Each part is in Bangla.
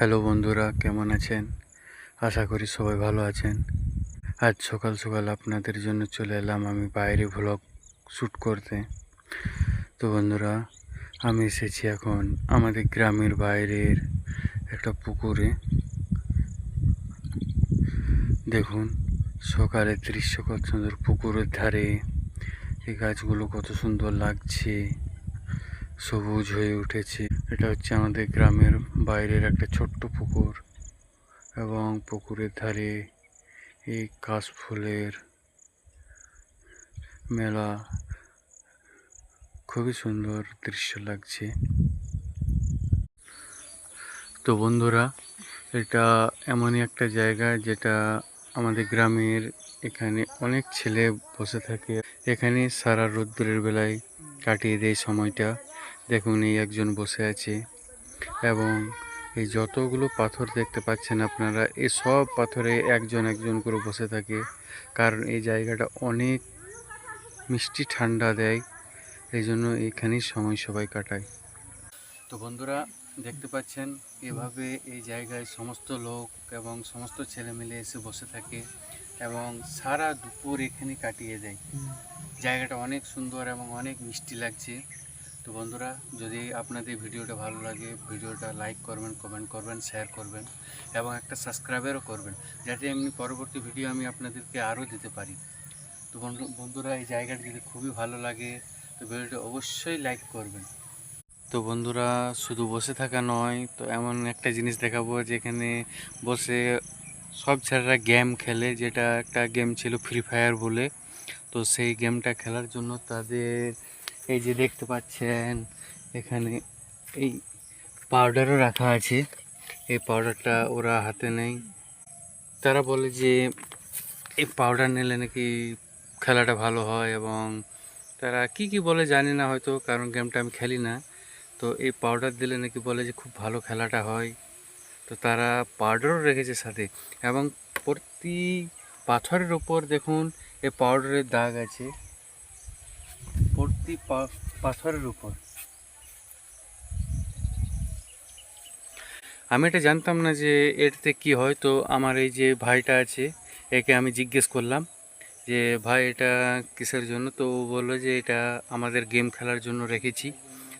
হ্যালো বন্ধুরা, কেমন আছেন? আশা করি সবাই ভালো আছেন। আজ সকাল সকাল আপনাদের জন্য চলে এলাম আমি বাইরে ভ্লগ শ্যুট করতে। তো বন্ধুরা, আমি এসেছি এখন আমাদের গ্রামের বাইরের একটা পুকুরে। দেখুন, সকালের দৃশ্য কত সুন্দর, পুকুরের ধারে এই গাছগুলো কত সুন্দর লাগছে, সবুজ হয়ে উঠেছে। এটা হচ্ছে আমাদের গ্রামের বাইরের একটা ছোট্ট পুকুর এবং পুকুরের ধারে এই কাশফুলের মেলা। খুবই সুন্দর দৃশ্য লাগছে। তো বন্ধুরা, এটা এমনই একটা জায়গা যেটা আমাদের গ্রামের এখানে অনেক ছেলে বসে থাকে। এখানে সারা রোদ্দুরের বেলায় কাটিয়ে দেয় সময়টা। দেখুন এই একজন বসে আছে এবং এই যতগুলো পাথর দেখতে পাচ্ছেন আপনারা এই সব পাথরে একজন একজন করে বসে থাকে। কারণ এই জায়গাটা অনেক মিষ্টি ঠান্ডা দেয় এই জন্য এখানেই সময় সবাই কাটায়। তো বন্ধুরা দেখতে পাচ্ছেন এভাবে এই জায়গায় সমস্ত লোক এবং সমস্ত ছেলে মিলে এসে বসে থাকে এবং সারা দুপুর এখানে কাটিয়ে দেয়। জায়গাটা অনেক সুন্দর এবং অনেক মিষ্টি লাগছে। তো বন্ধুরা, যদি আপনাদের ভিডিওটা ভালো লাগে, ভিডিওটা লাইক করবেন কমেন্ট করবেন শেয়ার করবেন এবং একটা সাবস্ক্রাইবারও করবেন, যাতে এমনি পরবর্তী ভিডিও আমি আপনাদেরকে আরও দিতে পারি। তো বন্ধু- বন্ধুরা, এই জায়গাটা যদি খুবই ভালো লাগে, তো ভিডিওটা অবশ্যই লাইক করবেন। তো বন্ধুরা, শুধু বসে থাকা নয়, তো এমন একটা জিনিস দেখাবো যেখানে বসে সব ছেলেরা গেম খেলে, যেটা একটা গেম ছিল ফ্রি ফায়ার বলে। তো সেই গেমটা খেলার জন্য তাদের এই যে দেখতে পাচ্ছেন, এখানে এই পাউডারও রাখা আছে। এই পাউডারটা ওরা হাতে নেই তারা বলে যে, এই পাউডার নিলে নাকি খেলাটা ভালো হয় এবং তারা কি কি বলে জানি না হয়তো, কারণ গেমটা আমি খেলি না। তো এই পাউডার দিলে নাকি বলে যে, খুব ভালো খেলাটা হয়। তো তারা পাউডারও রেখেছে সাথে। এবং প্রতি পাথরের ওপর দেখুন, এই পাউডারের দাগ আছে। পা- পাথরের উপর। আমি এটা জানতাম না যে এটাতে কি হয়। তো আমার এই যে ভাইটা আছে, একে আমি জিজ্ঞেস করলাম যে, ভাই, এটা কিসের জন্য? তো ও বলল যে, এটা আমাদের গেম খেলার জন্য রেখেছি।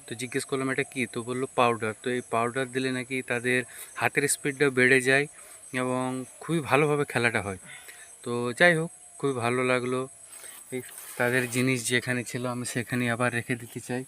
তো জিজ্ঞেস করলাম, এটা কি? তো বলল, পাউডার। তো এই পাউডার দিলে নাকি তাদের হাতের স্পিডটা বেড়ে যায় এবং খুবই ভালোভাবে খেলাটা হয়। তো যাই হোক, খুবই ভালো লাগল। তাদের জিনিস যেখানে ছিল আমি সেখানে আবার রেখে দিতে চাই।